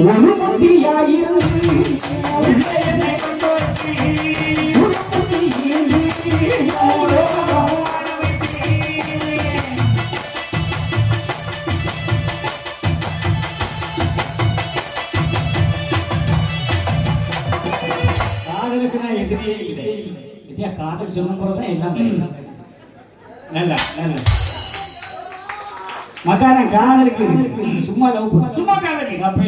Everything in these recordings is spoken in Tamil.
ஒரு முத்தியாயிருந்து வித்யா காதல் சொல்லும் போதுதான் எல்லாமே நல்ல நல்ல. மக்காரன் காதலுக்கு சும்மா லவ் சும்மா காதலி. அப்ப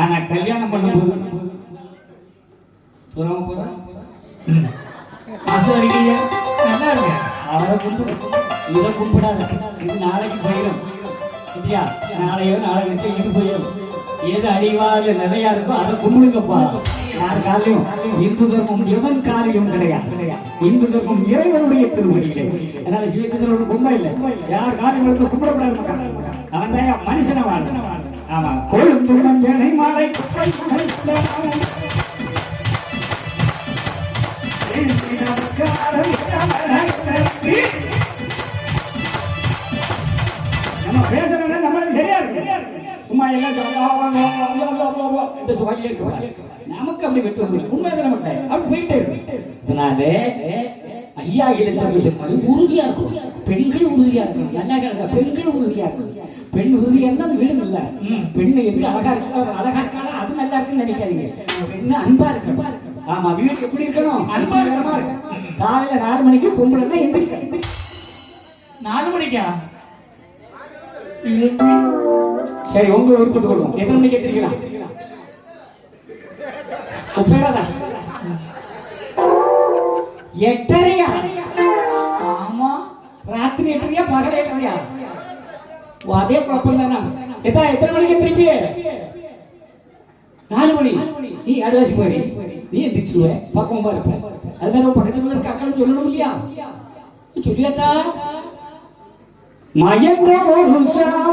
ஆனா கல்யாணம் பண்ணும்போது தூரமா போறா? மாசம் அடிக்கீங்க நல்லா இருக்கு. அவரை கும்பிடு. இதை கும்பிடாத. இது நாளைக்கு போயிடும். இல்லையா நாளையோ நாளை கழிச்சு இது போயிடும். எது அடிவாத நிலையா இருக்கோ அதை கும்பிடுங்கப்பா. யாருக்காலையும் இந்து தர்மம் எவன் காரியம் கிடையாது இந்து தர்மம் இறைவனுடைய திருவடியிலே அதனால சிவச்சந்திரன் கும்பை இல்லை யார் காரியம் எடுத்து கும்பிடப்படாது அவன் தான் மனுஷன வாசன ஆமா கோயில் துன்பம் ஏனை மாலை நம்ம பேசுறோம்னா நம்மளுக்கு சரியா இருக்கு சும்மா எல்லாம் இந்த சுவாயிலே இருக்கு நமக்கு அப்படி வெட்டு வந்து உண்மையாக நமக்கு. அப்படி போயிட்டே இருக்கு ஐயா எழுத்தவர்கள் சொன்னாரு உறுதியா இருக்கும். பெண்கள் உறுதியா இருக்கும் நல்லா கிடக்க பெண்கள் உறுதியா இருக்கும் பெண் உறுதியா இருந்தா அது வீடு நல்லா. பெண்ணு எங்க அழகா இருக்கா? அழகா இருக்காளா? அது நல்லா இருக்குன்னு நினைக்காதீங்க. பெண்ணு அன்பா இருக்கு ஆமா வீடு எப்படி இருக்கணும்? அன்பா இருக்கணும். காலையில நாலு மணிக்கு பொம்பளை தான் எந்திரிக்க நாலு மணிக்கா? சரி உங்க கொடுக்கும் எத்தனை மணிக்கு எத்திரிக்கலாம் உப்பேராதா எட்டரையா? ஆமா. ராத்திரி எட்டரையா பகல் எட்டரையா? அதே குழப்பம் தானே? எத்தா எத்தனை மணிக்கு திருப்பி நாலு மணி. நீ அட்வான்ஸ் போயிடு. நீ எந்திரிச்சுருவ பக்கமா இருப்ப. அது மாதிரி உன் பக்கத்துல இருக்க அக்களும் சொல்லணும் இல்லையா? சொல்லியாத்தா? மயங்க ஒரு சாமோ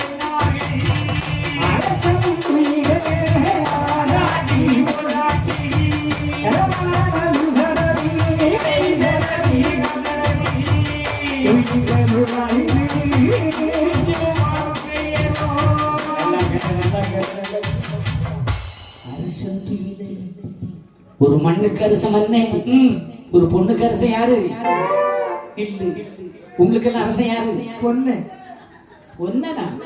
ஒரு மண்ணுக்கு அரசன் மண்ணே. ஒரு பொண்ணுக்கு அரசன் யாரு? இல்ல. உங்களுக்கு எல்லாம் அரசன் யாரு? பொண்ணு. ஒன்னதான்